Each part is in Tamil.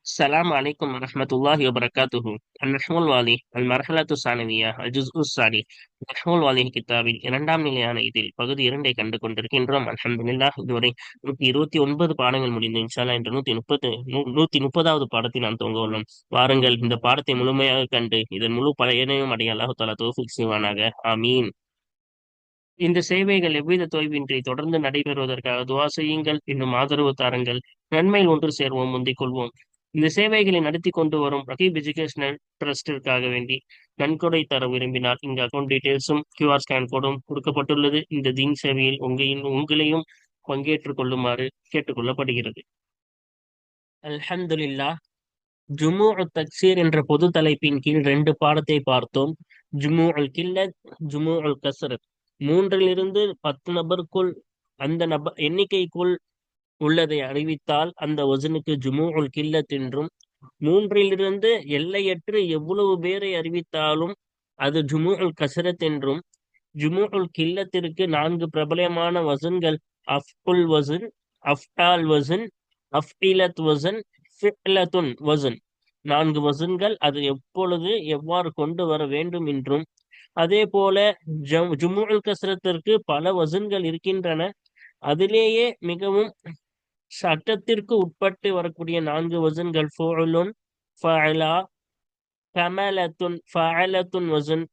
السلام عليكم ورحمة الله وبركاته. النحو الوالي المرحلة الثانوية الجزء الثاني. நஹ்முல் வாலிஹ் கித்தாபின் இரண்டாம் நிலையான இதில் பகுதி இரண்டை கண்டு கொண்டிருக்கின்றோம் அலமதுல்லா இதுவரை நூத்தி இருபத்தி ஒன்பது பாடங்கள் முடிந்து இன்ஷாலா என்ற நூத்தி முப்பத்து நூத்தி முப்பதாவது பாடத்தை நாம் துவங்க உள்ளோம். வாருங்கள் இந்த பாடத்தை முழுமையாக கண்டு இதன் முழு பலனையும் அடைய அல்லாஹு தாலா தோஃபிக் செய்வானாக. ஆமீன். இந்த சேவைகள் எவ்வித தொய்வின்றி தொடர்ந்து நடைபெறுவதற்காக துவா செய்யுங்கள். இன்னும் ஆதரவு தாருங்கள். நன்மையில் ஒன்று சேர்வோம் முந்திக் கொள்வோம். இந்த சேவைகளை நடத்தி கொண்டு வரும் ரகீப் எஜுகேஷனல் ட்ரஸ்டிற்காக வேண்டி நன்கொடை தர விரும்பினால் இந்த அக்கௌண்ட் டீடைல்ஸும் கியூஆர் ஸ்கேன் கோடும் கொடுக்கப்பட்டுள்ளது. இந்த தீன் சேவையில் உங்களின் உங்களையும் பங்கேற்றுக் கொள்ளுமாறு கேட்டுக்கொள்ளப்படுகிறது. அல்ஹம்துல்லா ஜுமு அல் தக்சீர் என்ற பொது தலைப்பின் கீழ் ரெண்டு பாடத்தை பார்த்தோம். ஜுமு அல் கில்லத் ஜுமு அல் கசரத் மூன்றிலிருந்து பத்து நபருக்குள் அந்த நபர் எண்ணிக்கைக்குள் உள்ளதை அறிவித்தால் அந்த வசனுக்கு ஜுமு உல் கில்லத் என்றும் மூன்றிலிருந்து எல்லையற்று எவ்வளவு பேரை அறிவித்தாலும் அது ஜுமூ உல் கசரத் என்றும் ஜுமு உல் கில்லத்திற்கு நான்கு பிரபலமான வசன்கள் அஃபுல் வசன் அஃப்டால் வசன் அஃப்டிலத் வசன் ஃபிலத்துன் வசன். நான்கு வசன்கள் அது எப்பொழுது எவ்வாறு கொண்டு வர வேண்டும் என்றும் அதே போல ஜம் ஜுமுல் கசரத்திற்கு பல வசன்கள் இருக்கின்றன. அதிலேயே மிகவும் சட்டத்திற்கு உட்பட்டு வரக்கூடிய நான்கு வசன்கள் ஃபோலுன் ஃபஅலா கமலத்துன் ஃபஅலத்துன் வசன்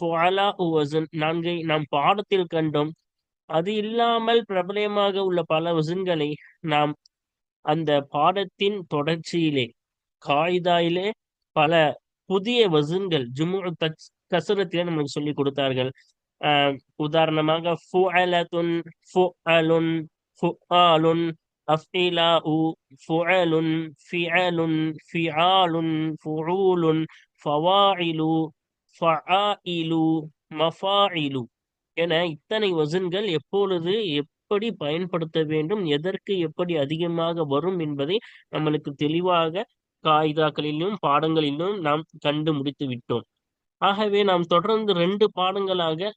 ஃபுஅலா வசன். நான்கை நாம் பாடத்தில் கண்டோம். அது இல்லாமல் பிரபலமாக உள்ள பல வசன்களை நாம் அந்த பாடத்தின் தொடர்ச்சியிலே காயிதாயிலே பல புதிய வசன்கள் ஜுமு கசரத்திலே நமக்கு சொல்லி கொடுத்தார்கள். ஆஹ் உதாரணமாக ஃபுஅலத்துன் ஃபுஅலுன் ஃபுஆலுன் அஃபிலாஉ فعل فعل فعال فعول فواعل فعائل மஃபாயிலு என இத்தனை வசன்கள் எப்பொழுது எப்படி பயன்படுத்த வேண்டும் எதற்கு எப்படி அதிகமாக வரும் என்பதை நம்மளுக்கு தெளிவாக காயிதாக்களிலும் பாடங்களிலும் நாம் கண்டு முடித்து விட்டோம். ஆகவே நாம் தொடர்ந்து ரெண்டு பாடங்களாக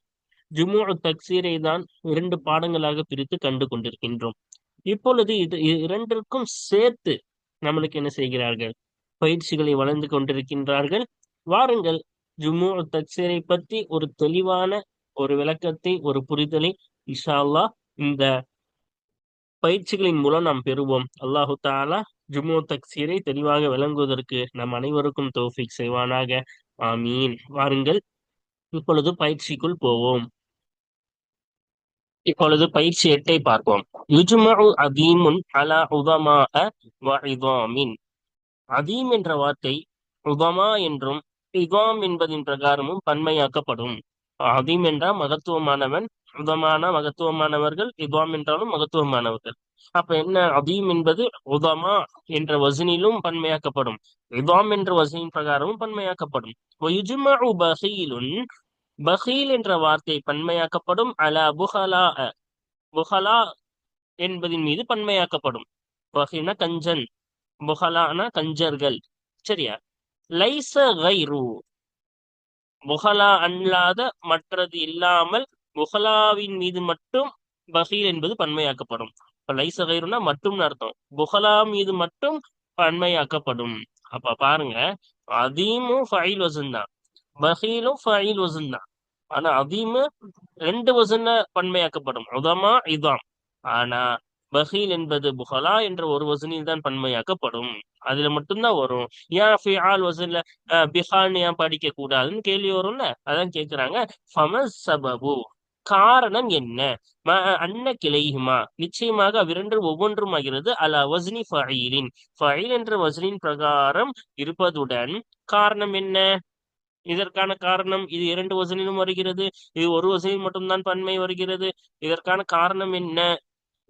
ஜுமு தக்சீரை தான் இரண்டு பாடங்களாக பிரித்து கண்டு கொண்டிருக்கின்றோம். இப்பொழுது இது இ- இரண்டிற்கும் சேர்த்து நம்மளுக்கு என்ன செய்கிறார்கள்? பயிற்சிகளை வளர்ந்து கொண்டிருக்கின்றார்கள். வாருங்கள் ஜுமு தக்சீரை பற்றி ஒரு தெளிவான ஒரு விளக்கத்தை ஒரு புரிதலை இஷா அல்லாஹ் இந்த பயிற்சிகளின் மூலம் நாம் பெறுவோம். அல்லாஹு தாலா ஜுமு தக்சீரை தெளிவாக விளங்குவதற்கு நம் அனைவருக்கும் தோஃபிக் செய்வானாக. ஆமீன். வாருங்கள் இப்பொழுது பயிற்சிக்குள் போவோம். இப்பொழுது பயிற்சி எட்டை பார்ப்போம். யுஜ்மஉ அதீமுன் அலா உதமா வ அதீம் என்ற வார்த்தை உதமா என்றும் இதாம் என்பதின் பிரகாரமும் பன்மையாக்கப்படும். அதீம் என்றால் மகத்துவமானவன் உதமான மகத்துவமானவர்கள் இதாம் என்றாலும் மகத்துவமானவர்கள். அப்ப என்ன அதீம் என்பது உதமா என்ற வசனிலும் பன்மையாக்கப்படும். இதாம் என்ற வசனின் பிரகாரமும் பன்மையாக்கப்படும். பஹீல் என்ற வார்த்தை பன்மையாக்கப்படும். அலா புகலா புகலா என்பதின் மீது பன்மையாக்கப்படும். பகின கஞ்சன் புஹலானா கஞ்சர்கள். சரியா? லைச கைரு. புகலா அல்லாத மற்றது இல்லாமல் புகலாவின் மீது மட்டும் பஹீல் என்பது பன்மையாக்கப்படும். இப்ப லைச கைருனா மட்டும்னு அர்த்தம். புகலா மீது மட்டும் பன்மையாக்கப்படும். அப்ப பாருங்க அதீமும் ஃபைல் வசன் தான் பகீலும் ஃபைல் வசன் தான் ஆனா அதீமு ரெண்டு வசன பன்மையாக்கப்படும். உதமா இதாம். ஆனா பஹீல் என்பது புகலா என்ற ஒரு வசனில் தான் பன்மையாக்கப்படும். அதுல மட்டும்தான் வரும். ஏன் ஃபிஆல் வசன்ல பிஹால்னு ஏன் படிக்க கூடாதுன்னு கேள்வி வரும்ல? அதான் கேக்குறாங்க. ஃபமஸ் சபபு. காரணம் என்ன? ம அன்ன கிளையுமா நிச்சயமாக அவ்விரண்டு ஒவ்வொன்றும் ஆகிறது. அல வஸ்னி ஃபஈலின். ஃபஈல் என்ற வசனின் பிரகாரம் இருப்பதுடன் காரணம் என்ன? இதற்கான காரணம் இது இரண்டு வசனிலும் வருகிறது. இது ஒரு வசனில் மட்டும்தான் பன்மை வருகிறது. இதற்கான காரணம் என்ன?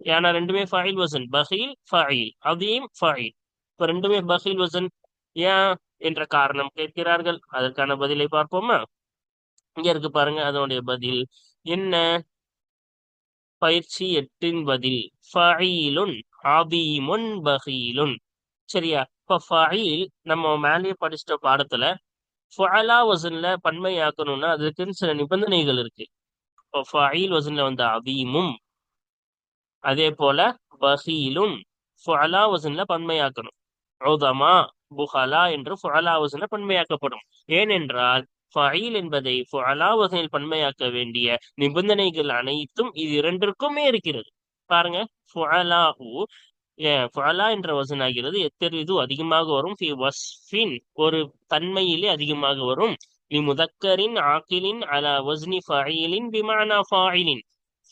ஏன்னா ரெண்டுமே ஃபைல் வசன். பஹீல் ஃபைல் அதீம் ஃபைல் இப்ப ரெண்டுமே பஹீல் வசன். ஏன் என்ற காரணம் கேட்கிறார்கள். அதற்கான பதிலை பார்ப்போமா? இங்க இருக்கு பாருங்க அதனுடைய பதில். என்ன? பயிற்சி எட்டின் பதில். ஃபைலுன் அதீமுன் பஹீலுன் சரியா? இப்ப ஃபயில் நம்ம மேலேயே படிச்சிட்ட பாடத்துல ஃபஅலா வசன்ல பன்மையாக்கணும்னா அதுக்குன்னு சில நிபந்தனைகள் இருக்கு. இப்போ வசன்ல வந்து அவீமும் அதே போல பஹீலும் ஃபஅலா வசன்ல பன்மையாக்கணும். ஔதமா புஹலா என்று ஃபுஅலா வசன பன்மையாக்கப்படும். ஏனென்றால் ஃபயில் என்பதை ஃபுஅலா வசனில் பன்மையாக்க வேண்டிய நிபந்தனைகள் அனைத்தும் இது இரண்டிற்குமே இருக்கிறது. பாருங்க ஃபுஅலா ஃபலா என்ற வசன் ஆகிறது எத்தரிது அதிகமாக வரும் ஃபி வஸ்ஃபின் ஒரு தன்மையிலே அதிகமாக வரும். லி முதக்கரின் ஆக்கிலின் அலா வஸ்னி ஃபஈலின் பிமானா ஃபாயிலின்.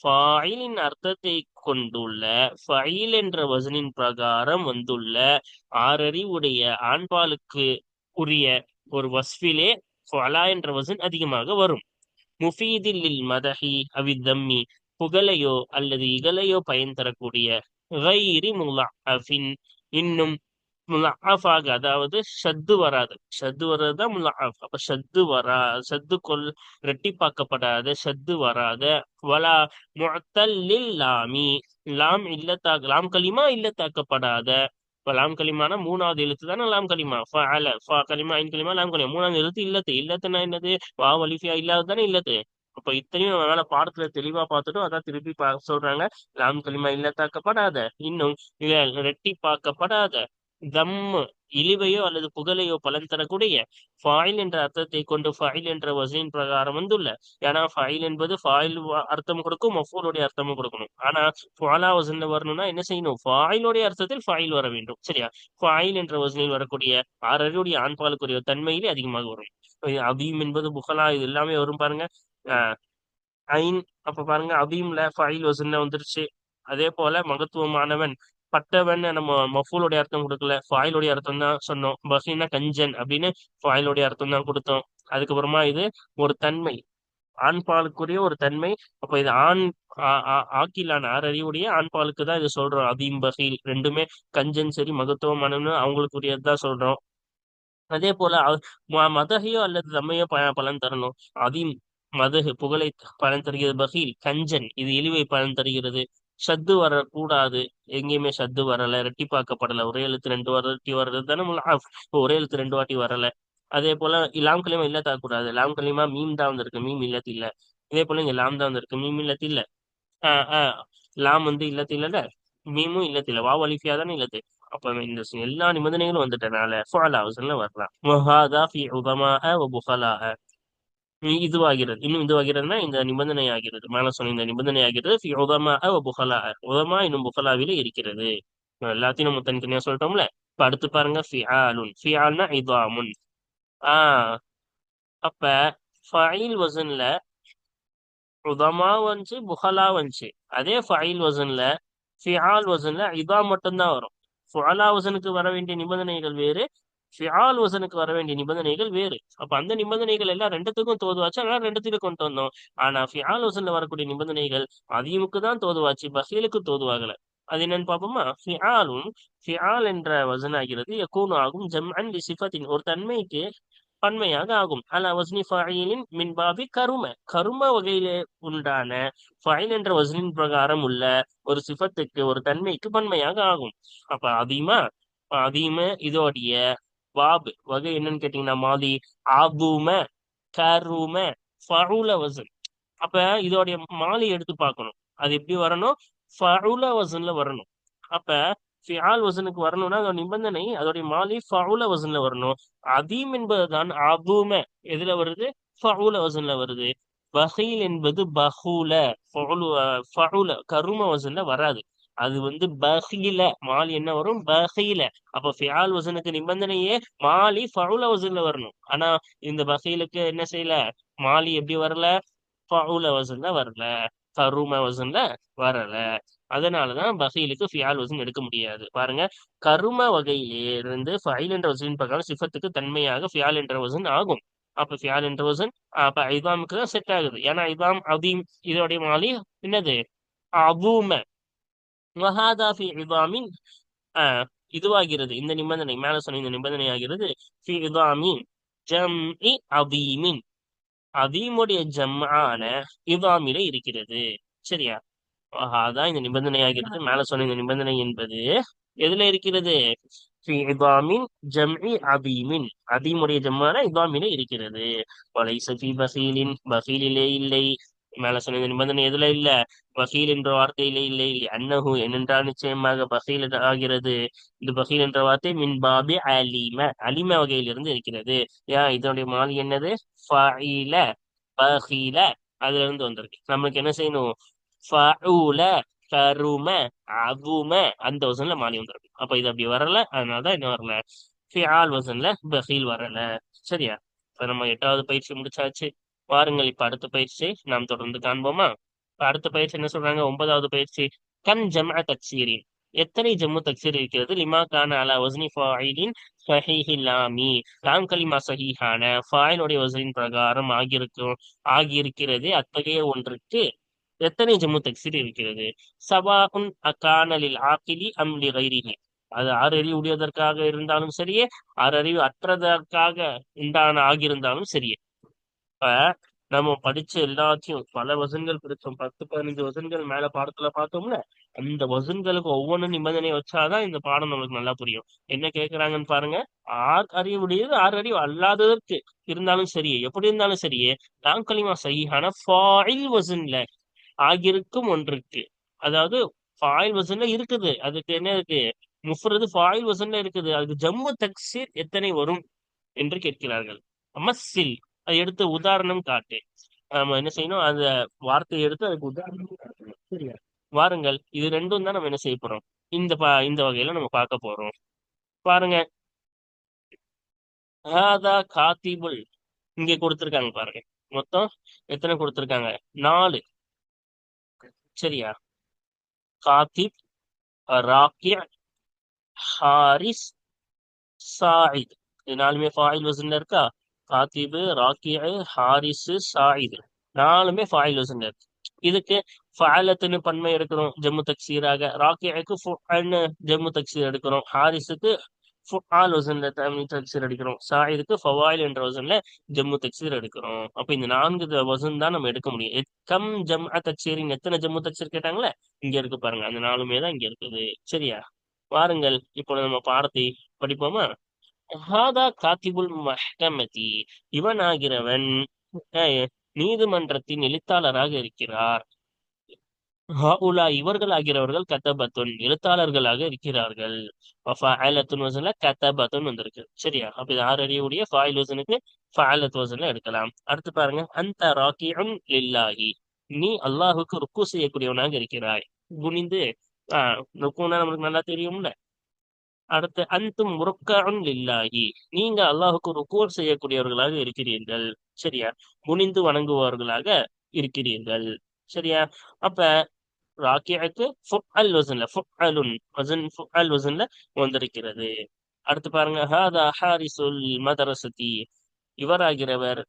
ஃபாயிலின் அர்த்தத்தை கொண்டுள்ள ஃபயில் என்ற வசனின் பிரகாரம் வந்துள்ள ஆறறிவுடைய ஆண்பாலுக்கு உரிய ஒரு வஸ்ஃபிலே ஃபலா என்ற வசன் அதிகமாக வரும். முஃபீதில் மதஹி அவிதம்மி புகழையோ அல்லது இகலையோ பயன் தரக்கூடிய கைரி முலாஃபின் இன்னும் முலாஃபாக அதாவது ஷத்து வராது. ஷத்து வர்றதுதான் முலாஃப் அப்ப ஷத்து வரா ஷத்து கொல் ரெட்டிப்பாக்கப்படாத ஷத்து வராத. வலா முத்தல்லில் லாமி. லாம் இல்லத்தாக்க லாம் கலிமா இல்லத்தாக்கப்படாத. இப்போ லாம் கலிமானா மூணாவது எழுத்து தானே லாம் கலிமா ஃபஅல ஃபா கலிமா ஐன் கலிமா லாம் கலிமா மூணாவது எழுத்து இல்லத்து. இல்லத்துனா என்னது? வா வலிஃபியா இல்லாத தானே இல்லத்து. அப்ப இத்தனையும் நம்ம பாடத்துல தெளிவா பார்த்துட்டும் அதான் திருப்பி பா சொல்றாங்க. லாம் கலிமா இல்லத்தாக்கப்படாத இன்னும் இல்ல ரெட்டிப்பாக்கப்படாத தம் இழிவையோ அல்லது புகழையோ பலன் தரக்கூடிய ஃபாயில் என்ற அர்த்தத்தை கொண்டு ஃபாயில் என்ற வசையின் பிரகாரம் வந்துள்ள. ஏன்னா ஃபாயில் என்பது ஃபாயில் அர்த்தம் கொடுக்கும் மஃபூலுடைய அர்த்தமும் கொடுக்கணும். ஆனா ஃபாலா வசன்ல வரணும்னா என்ன செய்யணும்? ஃபாயிலுடைய அர்த்தத்தில் ஃபாயில் வர வேண்டும். சரியா? ஃபாயில் என்ற வசனில் வரக்கூடிய ஆறறிவுடைய ஆண்பாலுக்குரிய தன்மையிலே அதிகமாக வரும். அபீம் என்பது புகலா இது எல்லாமே வரும் பாருங்க. ஐன் அப்ப பாருங்க அபீம்ல ஃபைல் வசன்ல வந்துருச்சு. அதே போல மகத்துவமானவன் பட்டவன் நம்ம மஃபூலுடைய அர்த்தம் கொடுக்கல. ஃபாயிலுடைய அர்த்தம் தான் சொன்னோம். பஹீனா கஞ்சன் அப்படின்னு ஃபாயிலுடைய அர்த்தம் தான் கொடுத்தோம். அதுக்கப்புறமா இது ஒரு தன்மை. ஆண் பாலுக்குரிய ஒரு தன்மை. அப்ப இது ஆண் ஆக்கிலான ஆறறிவுடைய ஆண் பாலுக்கு தான் இது சொல்றோம். அதீம் பஹீல் ரெண்டுமே கஞ்சன் சரி மகத்துவமானவன்னு அவங்களுக்குரியதுதான் சொல்றோம். அதே போல மதகையோ அல்லது தம்மையோ பலன் தரணும். அதீம் மதுகு புகழை பலன் தருகிறது. பகீல் கஞ்சன் இது இழிவை பலன் தருகிறது. சத்து வரக்கூடாது. எங்கேயுமே சத்து வரல. ரெட்டிப்பாக்கப்படல ஒரே எழுத்து ரெண்டு வாட்டி வர்றது தானே ஒரே எழுத்து ரெண்டு வாட்டி வரல. அதே போல லாம் கலிமா இல்ல தாக்கூடாது லாம் கலிமா மீம் தான் வந்திருக்கு. மீம் இல்லத்து இல்ல. இதே போல இங்க லாம் தான் வந்திருக்கு. மீம் இல்லத்து இல்ல. ஆஹ் ஆஹ் லாம் வந்து இல்லத்து இல்ல மீமும் இல்லத்து இல்ல. வா வலிஃபியா தானே இல்லத்து. அப்ப இந்த எல்லா நிபந்தனைகளும் வந்துட்டனால ஃபாலா ஹவுஸ்ல வரலாம் வஹாதா ஃபி உதமாஅ வ புகலாஅ இதுவாகிறது. இன்னும் இதுவாகிறதுனா இந்த நிபந்தனை ஆகிறது மேல சொன்ன இந்த நிபந்தனை ஆகிறது ஃபி உதமா புகலா உதமா இன்னும் புகலாவில இருக்கிறது. எல்லாத்தையும் நம்ம தனித்தனியா சொல்லிட்டோம்ல? இப்ப அடுத்து பாருங்க ஃபிஆலுன் ஃபிஆல்னா இதாமுன். ஆஹ் அப்ப ஃபைல் வசன்ல உதமா வந்துச்சு புகலா வந்துச்சு அதே ஃபைல் வசன்ல ஃபிஆல் வசன்ல இதா மட்டும்தான் வரும். ஃபுலா வசனுக்கு வர வேண்டிய நிபந்தனைகள் வேறு ஃபியால் வசனுக்கு வர வேண்டிய நிபந்தனைகள் வேறு. அப்ப அந்த நிபந்தனைகள் எல்லாம் ரெண்டுத்துக்கும் தோதுவாச்சு அதனால ரெண்டுத்துக்கும் கொண்டு வந்தோம். ஆனா ஃபியால் வசன்ல வரக்கூடிய நிபந்தனைகள் அதிமுக்கு தான் தோதுவாச்சு பஹீலுக்கு தோதுவாகல. அது என்னன்னு பார்ப்போமா? ஃபியாலும் ஃபியால் என்ற வசன் ஆகிறது யக்கூன் ஆகும் ஜம் அண்ட் சிஃபத்தின் ஒரு தன்மைக்கு பன்மையாக ஆகும். அல வஸ்னி ஃபாயிலின் மின்பாபி கரும. கரும வகையிலே உண்டான ஃபைல் என்ற வசனின் பிரகாரம் உள்ள ஒரு சிஃபத்துக்கு ஒரு தன்மைக்கு பன்மையாக ஆகும். அப்ப அதிகமா அதிகமா இதோடைய வாபு வகை என்னன்னு கேட்டீங்கன்னா மாதி ஆபூம கரும ஃபவுல வசன் அப்ப இதோடைய மாலி எடுத்து பார்க்கணும். அது எப்படி வரணும்? ஃபவுல வசன்ல வரணும். அப்ப ஃபியால் வசனுக்கு வரணும்னா அதோட நிபந்தனை அதோடைய மாலி ஃபவுல வசன்ல வரணும். அதீம் என்பதுதான் அபூம எதுல வருது? ஃபவுல வசன்ல வருது. பஹீல் என்பது பஹூல ஃபவுல கரும வசன்ல வராது. அது வந்து பஹீல மாலி என்ன வரும்? பஹீல. அப்ப ஃபியால் வசனுக்கு நிபந்தனையே மாலி ஃபவுல வசன்ல வரணும். ஆனா இந்த பஹீலுக்கு என்ன செய்யல? மாலி எப்படி வரல? ஃபவுல வசன்ல வரல. கரும வசன்ல வரல. அதனாலதான் பஹீலுக்கு ஃபியால் வசன் எடுக்க முடியாது. பாருங்க. கரும வகையிலே இருந்து ஃபைல் என்ற வசனின் பார்க்கலாம் சிஃபத்துக்கு தன்மையாக ஃபியால் என்ற வசன் ஆகும். அப்ப ஃபியால் என்ற வசன் அப்ப ஐதாமுக்கு தான் செட் ஆகுது. ஏன்னா ஐதாம் அதீம் இதோடைய மாலி என்னது? அபூம. வஹாதா ஃபி இதாமின் இதுவாகிறது இந்த நிபந்தனை மேல சொன்ன இந்த நிபந்தனை ஆகிறது ஃபி இதாமின் ஜம்இ அதீமின் அதீமுடைய ஜம்ஆன இதாமில இருக்கிறது. சரியா? அதான் இந்த நிபந்தனை ஆகிறது மேல சொன்ன இந்த நிபந்தனை என்பது எதுல இருக்கிறது? இதாமின் ஜம்இ அதீமின் அதீமுடைய ஜம்மான இதாமில இருக்கிறது. வலைச ஃபி பஹீலின் பஹீலிலே இல்லை மேல சொன்ன நிபந்தனை எதுல இல்ல? பகீல் என்ற வார்த்தையிலே இல்லை. அன்னஹு என்னென்றால் நிச்சயமாக பகீல் ஆகிறது. இந்த பகீல் என்ற வார்த்தை மின் பாபி அலிம. அலிம வகையிலிருந்து இருக்கிறது. ஏன் இதனுடைய மாலி என்னது? ஃபஇல பகீல. அதுல இருந்து வந்திருக்கு. நம்மளுக்கு என்ன செய்யணும்? ஃபஉல கரும அதும அந்த வசன்ல மாலி வந்திருக்கு. அப்ப இது அப்படி வரல. அதனாலதான் என்ன வரல. ஃபியால் வசன்ல பகீல் வரல. சரியா? இப்ப நம்ம எட்டாவது பயிற்சி முடிச்சாச்சு. வாருங்கள். இப்ப அடுத்த பயிற்சி நாம் தொடர்ந்து காண்போமா? இப்ப அடுத்த பயிற்சி என்ன சொல்றாங்க? ஒன்பதாவது பயிற்சி. கன் ஜம்அ தக்சீரின். எத்தனை ஜம்மு தக்சீர் இருக்கிறது? லிமா கான அலா வஸ்னி ஃபாயிலின் சஹீஹி லாமி. லாம் கலிமா சஹீஹான. ஃபாயிலுடைய வசனின் பிரகாரம் ஆகியிருக்கும் ஆகியிருக்கிறது. அத்தகைய ஒன்றுக்கு எத்தனை ஜம்மு தக்சீர் இருக்கிறது? சவாகுன் அகானலில் ஆக்கிலி அம் லி கைரிஹி. அது ஆறறிவு உடையதற்காக இருந்தாலும் சரியே ஆறறிவு அற்றதற்காக உண்டான ஆகியிருந்தாலும் சரியே. நம்ம படிச்ச எல்லாத்தையும் பல வசன்கள் படிச்சோம். பத்து பதினஞ்சு வசன்கள் மேல பாடத்துல பார்த்தோம்ல அந்த வசன்களுக்கு ஒவ்வொன்றும் நிபந்தனை வச்சாதான் இந்த பாடம் நம்மளுக்கு நல்லா புரியும். என்ன கேக்குறாங்கன்னு பாருங்க. ஆறு அறிவுடையது ஆறு அறிவு அல்லாததற்கு இருந்தாலும் சரியே எப்படி இருந்தாலும் சரியே தாங்கலிமா சகிஹான ஃபாயில் வசன்ல ஆகியிருக்கும் ஒன்றுக்கு. அதாவது ஃபாயில் வசன்ல இருக்குது. அதுக்கு என்ன இருக்கு? முஃப்ரது ஃபாயில் வசன்ல இருக்குது. அதுக்கு ஜம்மு தக்சீர் எத்தனை வரும்? என்று கேட்கிறார்கள். மஸ்ஸில் அதை எடுத்து உதாரணம் காட்டு. நம்ம என்ன செய்யணும்? அந்த வார்த்தையை எடுத்து அதுக்கு உதாரணம் காட்டணும். சரியா? வாருங்கள். இது ரெண்டும் தான் நம்ம என்ன செய்ய போறோம்? இந்த பா இந்த வகையில நம்ம பார்க்க போறோம். பாருங்க. ஹாதா காத்திபுல். இங்க கொடுத்துருக்காங்க பாருங்க. மொத்தம் எத்தனை கொடுத்திருக்காங்க? நாலு. சரியா? காத்திப் ராக்கிய ஹாரிஸ் சாயித். இது நாலுமே ஃபாயில் வசன்ல இருக்கா? காத்திபு ராக்கியு ஹாரிஸ் சாயிது. நாலுமே ஃபாயில் வசன்ல இருக்கு இதுக்கு ஃபாலத்துன்னு பன்மை எடுக்கிறோம் ஜம்மு தக்சீராக. ராக்கியாக்கு ஃபுன்னு ஜம்மு தக்சீர் எடுக்கிறோம் ஹாரிஸுக்கு ஃபுஆல் வசன்ல தமிழ் தக்சீர் எடுக்கிறோம் சாயிதுக்கு ஃபவாயில் என்ற வசன்ல ஜம்மு தக்சீர் எடுக்கிறோம். அப்ப இந்த நான்கு வசன் தான் நம்ம எடுக்க முடியும். எத்- கம் ஜம் தக்சீரின் எத்தனை ஜம்மு தக்சீர் கேட்டாங்களே? இங்க இருக்கு பாருங்க அந்த நாலுமே தான் இங்க இருக்குது. சரியா? வாருங்கள் இப்போ நம்ம பாடத்தை படிப்போமா? ஹாதா காத்திபுல் மஹ்கமதி. இவன் ஆகிறவன் நீதிமன்றத்தின் எழுத்தாளராக இருக்கிறார். ஹவுலா இவர்கள் ஆகிறவர்கள் கத்தபத்துன் எழுத்தாளர்களாக இருக்கிறார்கள். ஃபஅலத்துன் வசன்ல கத்தபத்துன் வந்திருக்கு. சரியா? அப்ப இது ஆறு அடியுடைய ஃபாயில் வசனுக்கு ஃபஅலத் வசன்ல எடுக்கலாம். அடுத்து பாருங்க. அந்த ராக்கியம் லில்லாஹி. நீ அல்லாஹுக்கு ருக்கு செய்யக்கூடியவனாக இருக்கிறாய். குனிந்து ஆஹ் ருக்குன்னா நம்மளுக்கு நல்லா தெரியும்ல. அடுத்து அந்தும் முருக்கான் இல்லாயி நீங்க அல்லாஹுக்கு ருக்கூர் செய்யக்கூடியவர்களாக இருக்கிறீர்கள் சரியா? குனிந்து வணங்குபவர்களாக இருக்கிறீர்கள் சரியா? அப்ப ராக்கியக்கு ஃபுஅல் வசன்ல ஃபுஅலுன் வசன் ஃபுஅல் வசன்ல வந்திருக்கிறது. அடுத்து பாருங்க ஹாதா ஹாரிசுல் மதரசதி இவராகிறவர்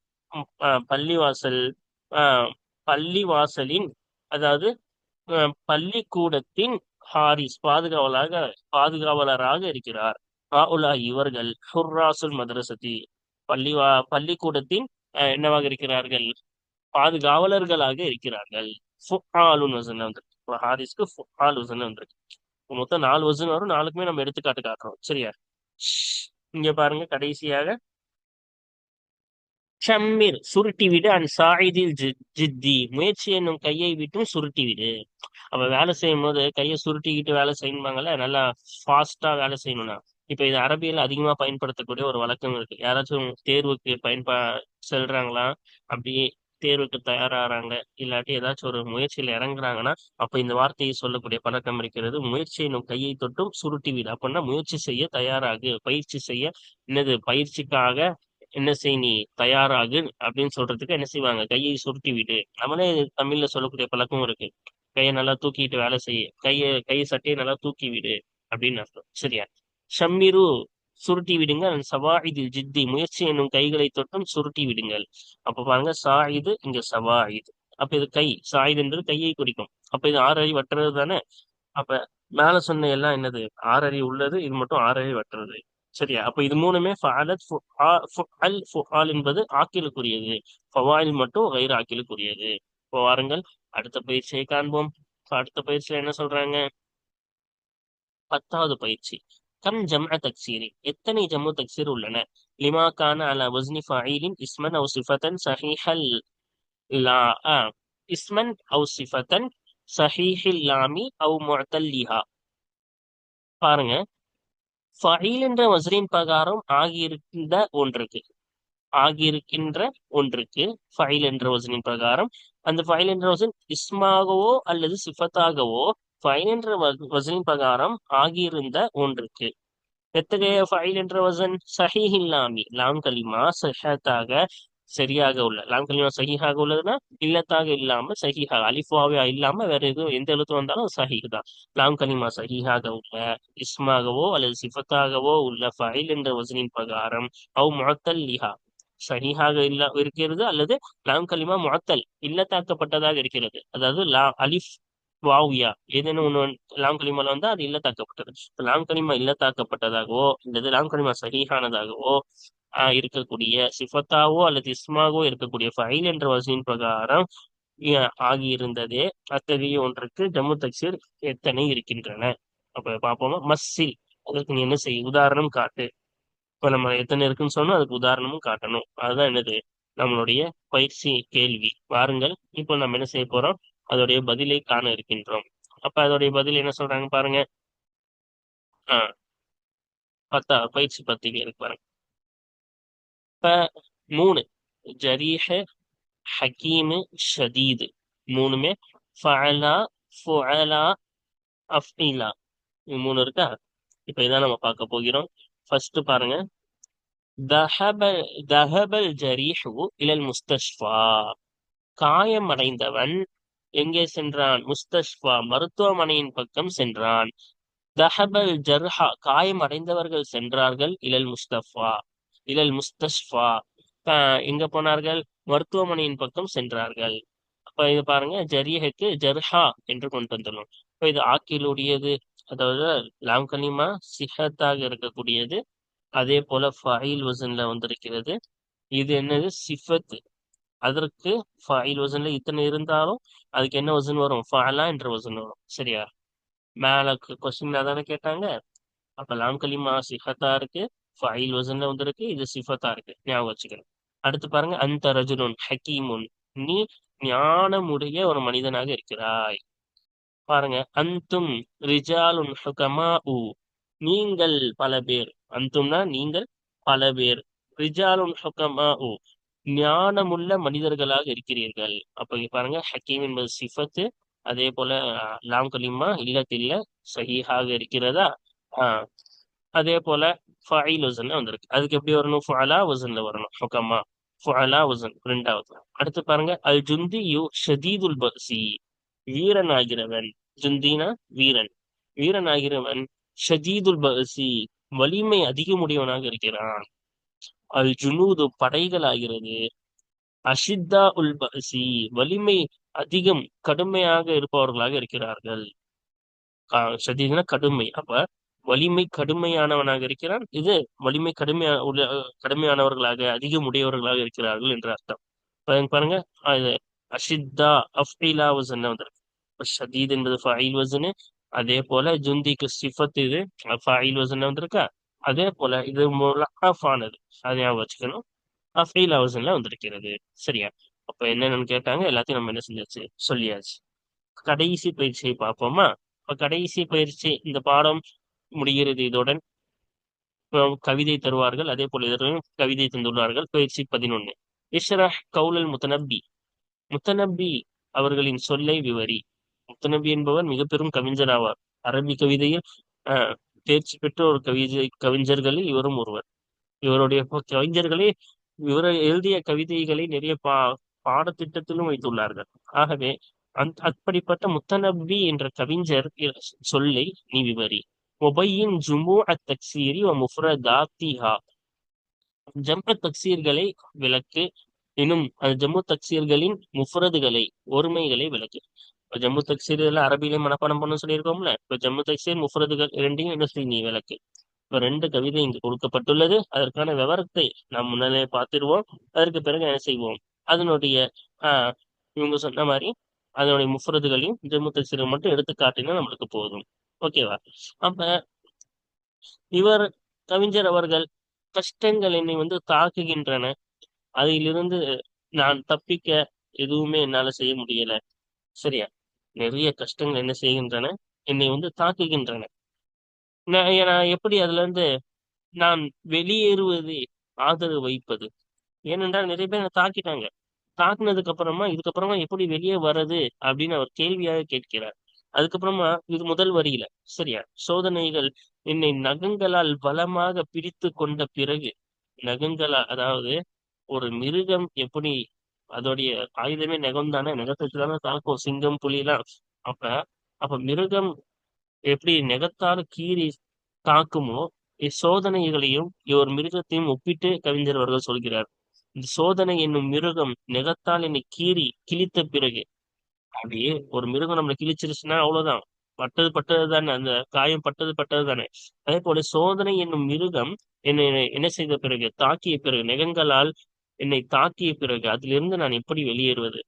பள்ளிவாசல் ஆஹ் பள்ளிவாசலின் அதாவது பள்ளிக்கூடத்தின் ஹாரிஸ் பாதுகாவலாக பாதுகாவலராக இருக்கிறார். ஹாஉலா இவர்கள் ஹுர்ராசுல் மதரசதி பள்ளி பள்ளிக்கூடத்தின் என்னவாக இருக்கிறார்கள்? பாதுகாவலர்களாக இருக்கிறார்கள். ஃபுஹாலுன்னு வசனம் வந்திருக்கு ஹாரிஸ்க்கு ஃபுஹால் வசனம் வந்திருக்கு மொத்தம் நாலு வசனம் வரும். நாலுக்குமே நம்ம எடுத்துக்காட்டு காட்டுறோம். சரியா? இங்க பாருங்க. கடைசியாக ஷம்மிர் சுருட்டி விடு அண்ட் சாயிதில் ஜி- ஜித்தி. முயற்சி என்னும் கையை விட்டும் சுருட்டி விடு. அப்ப வேலை செய்யும் போது கையை சுருட்டிக்கிட்டு வேலை செய்யணுமாங்கல்ல நல்லா ஃபாஸ்டா வேலை செய்யணும்னா. இப்ப இது அரபியில் அதிகமா பயன்படுத்தக்கூடிய ஒரு வழக்கம் இருக்கு. யாராச்சும் தேர்வுக்கு பயன்பா செல்றாங்களா? அப்படியே தேர்வுக்கு தயாராகிறாங்க இல்லாட்டி ஏதாச்சும் ஒரு முயற்சியில் இறங்குறாங்கன்னா அப்ப இந்த வார்த்தையை சொல்லக்கூடிய பழக்கம் இருக்கிறது. முயற்சி என்னும் கையை தொட்டும் சுருட்டி வீடு. அப்படின்னா முயற்சி செய்ய தயாராகு. பயிற்சி செய்ய. என்னது? பயிற்சிக்காக என்ன செய் நீ? தயாராகு அப்படின்னு சொல்றதுக்கு என்ன செய்வாங்க? கையை சுருட்டி விடு. நம்மளே தமிழ்ல சொல்லக்கூடிய பழக்கம் இருக்கு. கையை நல்லா தூக்கிட்டு வேலை செய்ய கையை கை சட்டையை நல்லா தூக்கி விடு அப்படின்னு அர்த்தம். சரியா? ஷம்மிரு சுருட்டி விடுங்க சவா இது ஜித்தி முயற்சி என்னும் கைகளை தொட்டும் சுருட்டி விடுங்கள். அப்ப பாருங்க சாயிது இங்க சவாயிது. அப்ப இது கை. சாயுது என்பது கையை குறிக்கும். அப்ப இது ஆறறி வட்டுறது தானே? அப்ப மேல சொன்ன எல்லாம் என்னது? ஆறறி உள்ளது இது மட்டும் ஆறறி வட்டுறது. சரியா? அப்ப இது மூணுமே ஃபஅலத் ஃபுஆல் என்பது ஆக்கிலுக்குரியது. ஃபவாயில் மட்டும் வயிறு ஆக்கிலுக்குரியது. இப்போ வாருங்கள் அடுத்த பயிற்சியை காண்போம். அடுத்த பயிற்சியில என்ன சொல்றாங்க? பத்தாவது பயிற்சி. கம் ஜம்அ தக்சீரி. எத்தனை ஜம்மு தக்சீர் உள்ளன? லிமா கான அல வஸ்னி ஃபஈலின் இஸ்மன் அவு சிஃபத்தன் சஹீஹல் லா இஸ்மன் அவு சிஃபத்தன் சஹீஹில் லாமி அவு முஅத்தல்லிஹா. பாருங்க. ஃபயில் என்ற வசரின் பிரகாரம் ஆகியிருந்த ஒன்றுக்கு. ஆகியிருக்கின்ற ஒன்றுக்கு ஃபைல் என்ற வசனின் பிரகாரம். அந்த ஃபைல் என்ற வசன் இஸ்மாகவோ அல்லது சிஃபத்தாகவோ ஃபைல் என்ற வசனின் பிரகாரம் ஆகியிருந்த ஒன்றுக்கு. எத்தகைய ஃபைல் என்ற வசன் சஹீஹ் இல்லாமி லாம் கலிமா சஹத்தாக சரியாக உள்ள லாம் கலிமா சஹீஹாக உள்ளதுன்னா இல்லத்தாக இல்லாம சஹீஹாக அலிஃபாவே இல்லாம வேற எதுவும் எந்த எழுத்து வந்தாலும் அது தான் லாம் கலிமா சஹீஹாக உள்ள இஸ்மாகவோ அல்லது சிஃபத்தாகவோ உள்ள ஃபைல் என்ற வசனின் பிரகாரம் அவ் முஅத்தல்லிஹா சஹீஹாக இல்ல இருக்கிறது அல்லது லாம் கலிமா முகத்தல் இல்லத்தாக்கப்பட்டதாக இருக்கிறது. அதாவது லா அலிஃப் வாவியா ஏதேனும் ஒண்ணு லாம் கலிமால வந்தா அது இல்லத்தாக்கப்பட்டது. லாம் கலிமா இல்லத்தாக்கப்பட்டதாகவோ அல்லது லாம் கலிமா சரியானதாகவோ இருக்கக்கூடிய சிஃபத்தாவோ அல்லது இஸ்மாவோ இருக்கக்கூடிய ஃபைல் என்ற வசதியின் பிரகாரம் ஆகியிருந்தது ஆகியிருந்ததே. அத்தகைய ஒன்றுக்கு ஜம்மு தக்சீர் எத்தனை இருக்கின்றன? அப்ப பார்ப்போமா. மஸ்ஸில் அதற்கு நீ என்ன செய்ய உதாரணம் காட்டு. இப்ப நம்ம எத்தனை இருக்குன்னு சொன்னோம் அதுக்கு உதாரணமும் காட்டணும். அதுதான் என்னது? நம்மளுடைய பயிற்சி கேள்வி. வாருங்கள் இப்போ நம்ம என்ன செய்ய போறோம்? அதோடைய பதிலை காண இருக்கின்றோம். அப்ப அதோடைய பதில் என்ன சொல்றாங்க பாருங்க. ஆஹ் பத்தா பயிற்சி பத்திரிகை இருக்கு பாருங்க. இப்ப மூணு. ஜரீஹ ஹக்கீமு ஷதீது. மூணுமே ஃபலா ஃபுஅலா அஃபிலா இது மூணு இருக்கா? இப்போ இதான் நம்ம பார்க்க போகிறோம். ஃபர்ஸ்ட் பாருங்க. தஹபல் தஹபல் ஜரீஹு இலல் முஸ்தஷ்ஃபா. காயமடைந்தவன் எங்கே சென்றான்? முஸ்தஷ்ஃபா மருத்துவமனையின் பக்கம் சென்றான். தஹபல் ஜர்ஹா காயம் அடைந்தவர்கள் சென்றார்கள் இலல் முஸ்தஃபா இலல் முஸ்தஸ்ஃபா எங்க போனார்கள்? மருத்துவமனையின் பக்கம் சென்றார்கள். அப்ப இது பாருங்க ஜரியஹுக்கு ஜர்ஹா என்று கொண்டு வந்துடணும். இப்ப இது ஆக்கிலுடையது அதாவது லாம் கலிமா சிஹத்தாக இருக்கக்கூடியது அதே போல ஃபைல் வசன்ல வந்திருக்கிறது. இது என்னது? சிஃபத். அதற்கு ஃபைல் வசன்ல இத்தனை இருந்தாலும் அதுக்கு என்ன வசன் வரும்? ஃபஅலா என்ற வசன் வரும். சரியா? மேல கொஸ்டின் தானே கேட்டாங்க? அப்ப லாம் கலிமா சிஹத்தா இருக்கு. ஃபைல் வசன்ல வந்திருக்கு. இது சிஃபத்தா இருக்கு. ஞாபகம் வச்சுக்கணும். அடுத்து பாருங்க. அந்த ரஜுலுன் ஹக்கீமுன். நீ ஞானமுடைய ஒரு மனிதனாக இருக்கிறாய். பாருங்க. அந்தும் ரிஜாலுன் ஹுகமா உ நீங்கள் பல பேர். அந்தும்னா நீங்கள் பல பேர். ரிஜாலுன் ஹுகமா உ ஞானமுள்ள மனிதர்களாக இருக்கிறீர்கள். அப்ப பாருங்க. ஹக்கீம் என்பது சிஃபத்து. அதே போல லாம் கலிமா இல்லத்தில்ல. சஹீஹாக இருக்கிறதா? ஆஹ் அதே போல ஃபைல் வசன்ல வந்திருக்கு அதுக்கு எப்படி வரணும் ஃபுஅலா வசன்ல வரணும் ஹுகமா ஃபுஅலா வசன் ரெண்டாவது அடுத்து பாருங்க அல் ஜுந்தி யு ஷதீதுல் பசி வீரன் ஆகிறவன் ஜுந்தினா வீரன் வீரன் ஆகிறவன் ஷதீதுல் பசி வலிமை அதிகமுடையவனாக இருக்கிறான் அல் ஜுனூது படைகள் ஆகிறது அஷித்தா உல் பசி வலிமை அதிகம் கடுமையாக இருப்பவர்களாக இருக்கிறார்கள் ஆஹ் ஷதீதுனா கடுமை அப்ப வலிமை கடுமையானவனாக இருக்கிறான். இது வலிமை கடுமையா உள்ள- கடுமையானவர்களாக அதிகம் உடையவர்களாக இருக்கிறார்கள் என்று அர்த்தம். பாருங்க பாருங்க. அஷித்தா அஃபீலா வசன் வந்திருக்கு. ஷதீத் என்பது ஃபைல் வசனு அதே போல ஜுந்திக்கு சிஃபத் இது ஃபைல் வசன் வந்திருக்கா? அதே போல இது முலஃபானது அதை ஞாபகம் வச்சுக்கணும். அஃபீலா வசன்ல வந்திருக்கிறது. சரியா? அப்ப என்னென்னு கேட்டாங்க எல்லாத்தையும் நம்ம என்ன செஞ்சாச்சு? சொல்லியாச்சு. கடைசி பயிற்சியை பார்ப்போமா? இப்ப கடைசி பயிற்சி இந்த பாடம் முடிகிறது இதுடன். கவிதை தருவார்கள் அதே போல இதற்கும் கவிதை தந்துள்ளார்கள். பயிற்சி பதினொன்னு. இஷ்ரஹ் கவுலல் முத்தனப்பி. முத்தனப்பி அவர்களின் சொல்லை விவரி. முத்தநபி என்பவர் மிக பெரும் கவிஞர் ஆவார். அரபி கவிதையில் தேர்ச்சி பெற்ற ஒரு கவிதை கவிஞர்களில் இவரும் ஒருவர். இவருடைய கவிஞர்களே இவர் எழுதிய கவிதைகளை நிறைய பா பாடத்திட்டத்திலும் வைத்துள்ளார்கள். ஆகவே அந் அப்படிப்பட்ட முத்தனப்பி என்ற கவிஞர் சொல்லை நீ விவரி. ஒபையின் ஜுமு அத் தக்சீரி வ முஃப்ரதாத்திஹா ஜம்மு தக்சீர்களை விளக்கு. இன்னும் அது ஜம்மு தக்சீர்களின் முஃப்ரதுகளை ஒருமைகளை விளக்கு. இப்ப ஜம்மு தக்சீர் இதில் அரபியிலே மனப்பாடம் பண்ண சொல்லியிருக்கோம்ல இப்ப ஜம்மு தக்சீர் முஃப்ரதுகள் இரண்டையும் என்ன செய்ய நீ விளக்கு. இப்ப ரெண்டு கவிதை இங்கு கொடுக்கப்பட்டுள்ளது. அதற்கான விவரத்தை நாம் முன்னாலே பார்த்திருவோம். அதற்கு பிறகு என்ன செய்வோம்? அதனுடைய ஆஹ் இவங்க சொன்ன மாதிரி அதனுடைய முஃப்ரதுகளையும் ஜம்மு தக்சீரை மட்டும் எடுத்து காட்டினா நம்மளுக்கு போதும். ஓகேவா? அப்ப இவர் கவிஞர் அவர்கள் கஷ்டங்கள் என்னை வந்து தாக்குகின்றன. அதிலிருந்து நான் தப்பிக்க எதுவுமே என்னால செய்ய முடியல. சரியா? நிறைய கஷ்டங்கள் என்ன செய்கின்றன என்னை வந்து தாக்குகின்றன. நான் நான் எப்படி அதுல இருந்து நான் வெளியேறுவது ஆதரவு வைப்பது? ஏனென்றால் நிறைய பேர் என்னை தாக்கிட்டாங்க. தாக்குனதுக்கு அப்புறமா இதுக்கப்புறமா எப்படி வெளியே வர்றது அப்படின்னு அவர் கேள்வியாக கேட்கிறார். அதுக்கப்புறமா இது முதல் வரியில. சரியா? சோதனைகள் என்னை நகங்களால் பலமாக பிடித்து கொண்ட பிறகு நகங்களா அதாவது ஒரு மிருகம் எப்படி அதோடைய ஆயுதமே நகம் தானே நகத்தை தானே தாக்கும்? சிங்கம் புலிலாம். அப்ப அப்ப மிருகம் எப்படி நெகத்தால் கீறி தாக்குமோ இச்சோதனைகளையும் ஒரு மிருகத்தையும் ஒப்பிட்டு கவிஞர் அவர்கள் சொல்கிறார். இந்த சோதனை என்னும் மிருகம் நெகத்தால் என்னை கீறி கிழித்த பிறகு அப்படியே ஒரு மிருகம் நம்மளை கிழிச்சிருச்சுன்னா அவ்வளவுதான். பட்டது பட்டது தானே அந்த காயம் பட்டது பட்டது தானே. அதே போல சோதனை என்னும் மிருகம் என்னை என்ன செய்த பிறகு தாக்கிய பிறகு நெகங்களால் என்னை தாக்கிய பிறகு அதிலிருந்து நான் எப்படி வெளியேறுவது?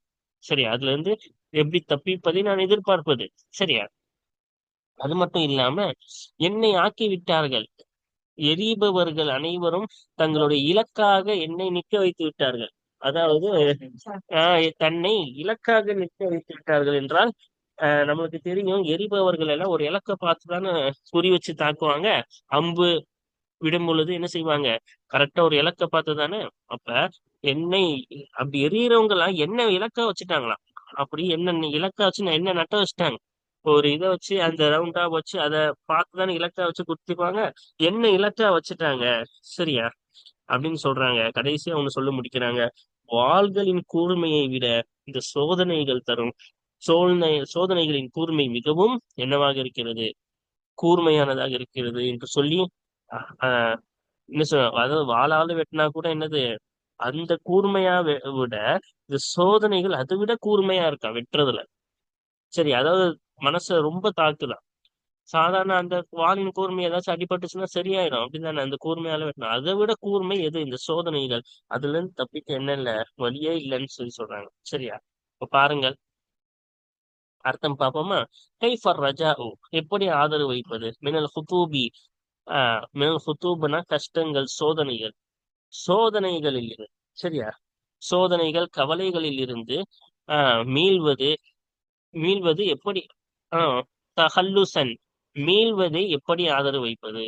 சரியா அதுல இருந்து எப்படி தப்பிப்பதை நான் எதிர்பார்ப்பது? சரியா அது மட்டும் இல்லாம என்னை ஆக்கி விட்டார்கள் எரிபவர்கள் அனைவரும் தங்களுடைய இலக்காக என்னை நிற்க வைத்து விட்டார்கள். அதாவது தன்னை இலக்காக நிற்க வைத்து விட்டார்கள் என்றால் நம்மளுக்கு தெரியும் எரிபவர்கள் எல்லாம் ஒரு இலக்கை பார்த்துதானே குறி வச்சு தாக்குவாங்க. அம்பு விடும் பொழுது என்ன செய்வாங்க? கரெக்டா ஒரு இலக்கை பார்த்து தானே அப்ப என்னை அப்படி எரியறவங்க எல்லாம் என்ன இலக்கா வச்சுட்டாங்களாம் அப்படி என்ன இலக்கா வச்சு நான் என்ன நட்ட வச்சுட்டாங்க ஒரு இதை வச்சு அந்த ரவுண்டா வச்சு அதை பார்த்துதானே இலக்கா வச்சு குடுத்துப்பாங்க என்ன இலக்கா வச்சுட்டாங்க. சரியா? அப்படின்னு சொல்றாங்க. கடைசியா ஒண்ணு சொல்ல முடிக்கிறாங்க. வாள்களின் கூர்மையை விட இந்த சோதனைகள் தரும். சோதனை சோதனைகளின் கூர்மை மிகவும் என்னவாக இருக்கிறது? கூர்மையானதாக இருக்கிறது என்று சொல்லி என்ன சொல்ல அதாவது வாழால வெட்டினா கூட என்னது? அந்த கூர்மையா விட இந்த சோதனைகள் அதை விட கூர்மையா இருக்கா வெட்டுறதுல? சரி அதாவது மனச ரொம்ப தாக்குதான் சாதாரண அந்த வாலின் கூர்மை ஏதாச்சும் அடிபட்டுச்சுன்னா சரியாயிடும் அப்படிதானே? அந்த கூர்மையால வெட்டணும். அதை விட கூர்மை எது? இந்த சோதனைகள். அதுல இருந்து தப்பிக்க என்ன இல்ல வழியே இல்லைன்னு சொல்லி சொல்றாங்க. சரியா? இப்ப பாருங்கள். அர்த்தம் பார்ப்போமா? கைஃபர் ரஜா எப்படி ஆதரவு வைப்பது? மினல் ஹுதூபி. ஆஹ் மினல் ஹுதூபுனா கஷ்டங்கள் சோதனைகள். சோதனைகளில் இருந்து சரியா? சோதனைகள் கவலைகளில் இருந்து ஆஹ் மீள்வது மீள்வது எப்படி? ஆஹ் தஹல்லுசன். மீள்வதை எப்படி ஆதரவு வைப்பது?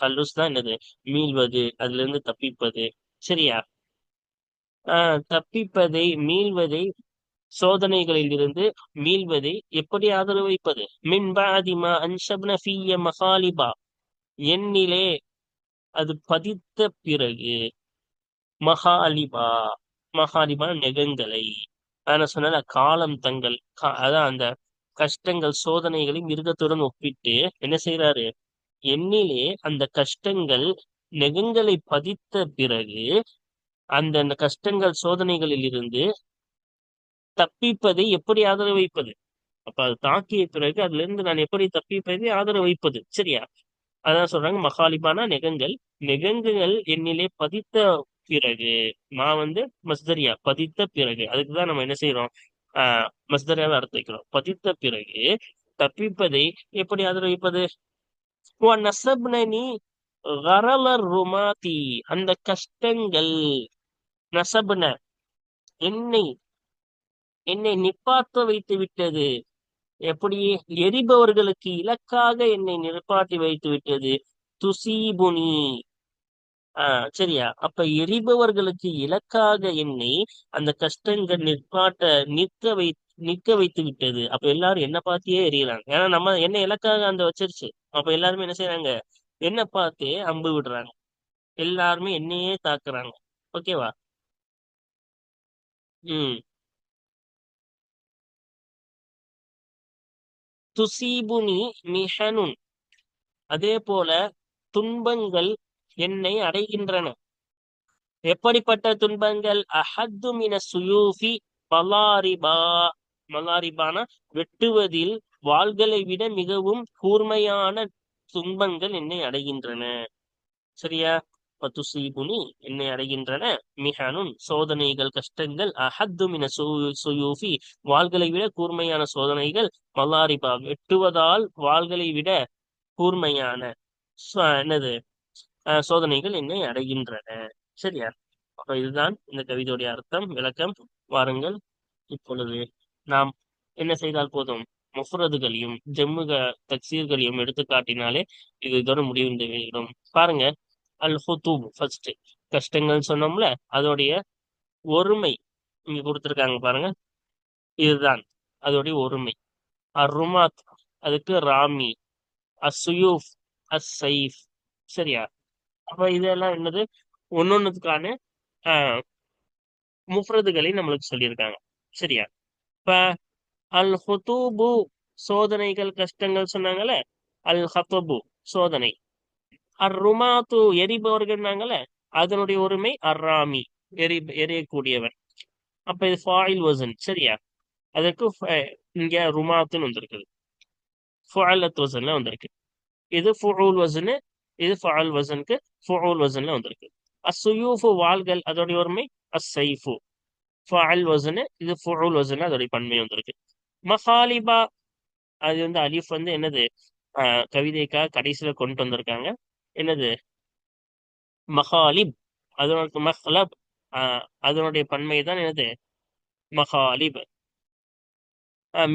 ஹல்லுஸ் தான் என்னது? மீள்வது அதுல இருந்து தப்பிப்பது. சரியா? ஆஹ் தப்பிப்பதை மீள்வதை சோதனைகளில் இருந்து மீள்வதை எப்படி ஆதரவு வைப்பது? மின்பாதிமா அன்சப்ன ஃபீய மகாலிபா எண்ணிலே அது பதித்த பிறகு மகாலிபா மகாலிபா நெகங்களை. ஆனா சொன்ன காலம் தங்கள் அதான் அந்த கஷ்டங்கள் சோதனைகளை மிருகத்துடன் ஒப்பிட்டு என்ன செய்யறாரு எண்ணிலே அந்த கஷ்டங்கள் நெகங்களை பதித்த பிறகு அந்த கஷ்டங்கள் சோதனைகளில் இருந்து தப்பிப்பதை எப்படி ஆதரவு வைப்பது? அப்ப அது தாக்கிய பிறகு அதுல இருந்து நான் எப்படி தப்பிப்பதை ஆதரவு வைப்பது? சரியா? அதான் சொல்றாங்க மகாலிபானா நெகங்கள். நெகங்குகள் என்னிலே பதித்த பிறகு நான் வந்து மஸ்தரியா பதித்த பிறகு அதுக்குதான் நம்ம என்ன செய்யறோம் ஆஹ் மஸ்தரியாவை அர்த்தம் வைக்கிறோம் பதித்த பிறகு தப்பிப்பதை எப்படி ஆதரவிப்பது நசப்னி ருமாதி அந்த கஷ்டங்கள். நசபன என்னை என்னை நிப்பாத்த வைத்து விட்டது. எப்படி? எரிபவர்களுக்கு இலக்காக என்னை நிற்பாட்டி வைத்து விட்டது. துசீபுனி ஆஹ் சரியா. அப்ப எரிபவர்களுக்கு இலக்காக எண்ணி அந்த கஷ்டங்கள் நிற்பாட்ட நிற்க வை நிற்க வைத்து விட்டது. அப்ப எல்லாரும் என்ன பார்த்தியே எரியறாங்க. ஏன்னா நம்ம என்ன இலக்காக அந்த வச்சிருச்சு. அப்ப எல்லாருமே என்ன செய்யறாங்க என்ன பார்த்தே அம்பு விடுறாங்க. எல்லாருமே என்னையே தாக்குறாங்க. ஓகேவா? உம் துசீபுனி மிஹனுன். அதே போல துன்பங்கள் என்னை அடைகின்றன. எப்படிப்பட்ட துன்பங்கள்? அஹத்து மின சுயூஃபி பலாரிபா மலாரிபான வெட்டுவதில் வாள்களை விட மிகவும் கூர்மையான துன்பங்கள் என்னை அடைகின்றன. சரியா? பத்துசீபுனி என்னை அடைகின்றன. மிகனும் சோதனைகள் கஷ்டங்கள். அஹத்து மின சுயூஃபி வாள்களை விட கூர்மையான சோதனைகள். மலாரிபா வெட்டுவதால் வாள்களை விட கூர்மையான. என்னது? சோதனைகள் என்னை அடைகின்றன. சரியா? அப்ப இதுதான் இந்த கவிதையுடைய அர்த்தம் விளக்கம். வாருங்கள். இப்பொழுது நாம் என்ன செய்தால் போதும்? முஃப்ரதுகளையும் ஜம்முக தக்சீர்களையும் எடுத்து காட்டினாலே இது இதோட முடிவு விடும் பாருங்க. அல் ஹுத்தூப் ஃபர்ஸ்ட் கஷ்டங்கள் சொன்னோம்ல அதோடைய ஒருமை இங்க கொடுத்துருக்காங்க பாருங்க. இதுதான். அதோடைய ஒருமை. அருமாத் அதுக்கு ராமி. அஸ்ஸுயூஃப் அஸ் சைஃப் சரியா? அப்ப இதெல்லாம் என்னது? ஒன்னொன்னுக்கான முஃப்ரதுகளை நம்மளுக்கு சொல்லியிருக்காங்க. சரியா? இப்ப அல் ஹுதூபு சோதனைகள் கஷ்டங்கள் சொன்னாங்கல்ல? அல் ஹத்தபு சோதனை. அர் ருமாத்து எரிபவர்கள்னாங்கல்ல? அதனுடைய ஒருமை அர்ராமி எரி எரியக்கூடியவர். அப்ப இது ஃபாயில் வசன் சரியா? அதற்கு இங்க ருமாத்துன்னு வந்திருக்குது. ஃபுஅலத் வசன்ல வந்திருக்கு. இது ஃபுல் வசனு இது ஃபஅல் வசனுக்கு ஃபுல் வசன்ல வந்திருக்கு. அசுயூஃபு வாள்கள் அதோடைய ஒருமை அசைஃபு ஃபஅல் வசனு இது ஃபுல் வசன் அதோடைய பன்மை வந்திருக்கு. மஹாலிபா அது வந்து அலிஃப் வந்து என்னது? கவிதைக்காக கடைசியில கொண்டு வந்திருக்காங்க. என்னது? மஹாலிப் அதனோட மஹ்லப் அதனுடைய பன்மை தான் என்னது? மஹாலிப்.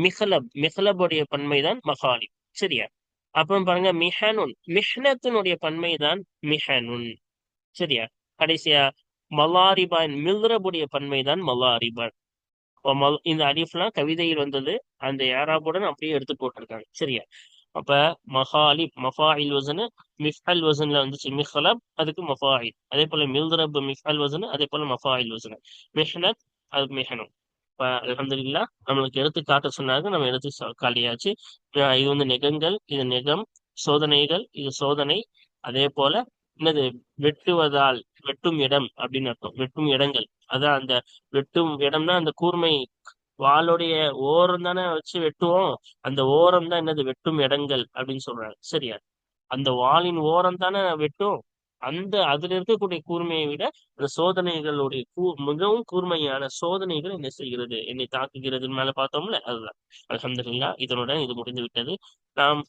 மிஹலப் மிஹலபுடைய பன்மை தான் மஹாலிப். சரியா? அப்புறம் பாருங்க மிஹனுன். மிஹ்னத்தினுடைய பன்மை தான் மிஹனுன். சரியா? கடைசியா மலாரிபான் மில்ரபுடைய பன்மை தான் மலாரிபான் இந்த அலிஃப்லாம் கவிதையில் வந்தது அந்த யாராபுடன் அப்படியே எடுத்து போட்டிருக்காங்க. சரியா? அப்ப மஹாலிப் மஃபாயில் வசனு மிஃபல் வசன்ல வந்துச்சு. மிஹலப் அதுக்கு மஃபாயில். அதே போல மில்ரப் மிஃபல் வசனு அதே போல மஃபாயில் வசனு. மிஹ்னத் அது மிஹனும் இப்ப அலமதுல்லா நம்மளுக்கு எடுத்து காட்ட சொன்னாங்க. நம்ம எடுத்து காட்டியாச்சு இது வந்து நெகங்கள். இது நெகம். சோதனைகள். இது சோதனை. அதே போல என்னது? வெட்டுவதால் வெட்டும் இடம் அப்படின்னு அர்த்தம். வெட்டும் இடங்கள். அதான் அந்த வெட்டும் இடம்னா அந்த கூர்மை. வாளுடைய ஓரம் தானே வச்சு வெட்டுவோம். அந்த ஓரம் தான் என்னது? வெட்டும் இடங்கள் அப்படின்னு சொல்றாங்க. சரியா? அந்த வாளின் ஓரம் தானே வெட்டும். அந்த அதுல இருக்கக்கூடிய கூர்மையை விட அந்த சோதனைகளுடைய கூ மிகவும் கூர்மையான சோதனைகள் என்ன செய்கிறது? என்னை தாக்குகிறது மேல பார்த்தோம்ல அதுதான். அலமதுல்லா இதனுடன் இது முடிந்து விட்டது நாம்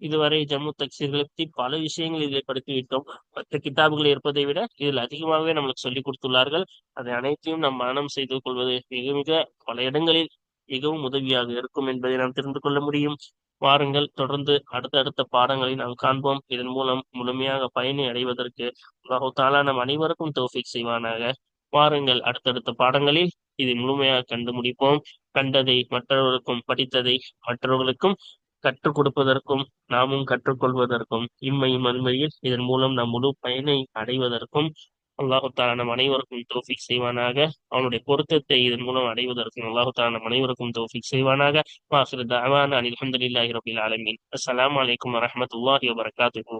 இதுவரை ஜம்மு தக்சீர்களை பற்றி பல விஷயங்கள் இதில் படுத்திவிட்டோம். மற்ற கிதாபுகள் இருப்பதை விட இதில் அதிகமாகவே நம்மளுக்கு சொல்லிக் கொடுத்துள்ளார்கள். அதை அனைத்தையும் நாம் மனம் செய்து கொள்வது மிக மிக பல இடங்களில் மிகவும் உதவியாக இருக்கும் என்பதை நாம் தெரிந்து கொள்ள முடியும். வாருங்கள். தொடர்ந்து அடுத்தடுத்த பாடங்களை நாம் காண்போம். இதன் மூலம் முழுமையாக பயனை அடைவதற்கு அல்லாஹாலா நம் அனைவருக்கும் தோஃபிக் செய்வானாக. வாருங்கள். அடுத்தடுத்த பாடங்களில் இதை முழுமையாக கண்டு முடிப்போம். கண்டதை மற்றவர்களுக்கும் படித்ததை மற்றவர்களுக்கும் கற்றுக் கொடுப்பதற்கும் நாமும் கற்றுக்கொள்வதற்கும் இம்மையும் அண்மையில் இதன் மூலம் நம் முழு பயனை அடைவதற்கும் அல்லாஹு தாலா நம் அனைவருக்கும் தோஃபிக் செய்வானாக. அவனுடைய பொருத்தத்தை இதன் மூலம் அடைவதற்கும் அல்லாஹு தாலா நம் அனைவருக்கும் தோஃபிக் செய்வானாக. வாசிறு தாவான அனில் அஹமதுல்லாஹி ரபில் ஆலமீன். அஸ்லாம் வலைக்கம் வரமத்துல்லாஹி வபரகாத்துஹூ.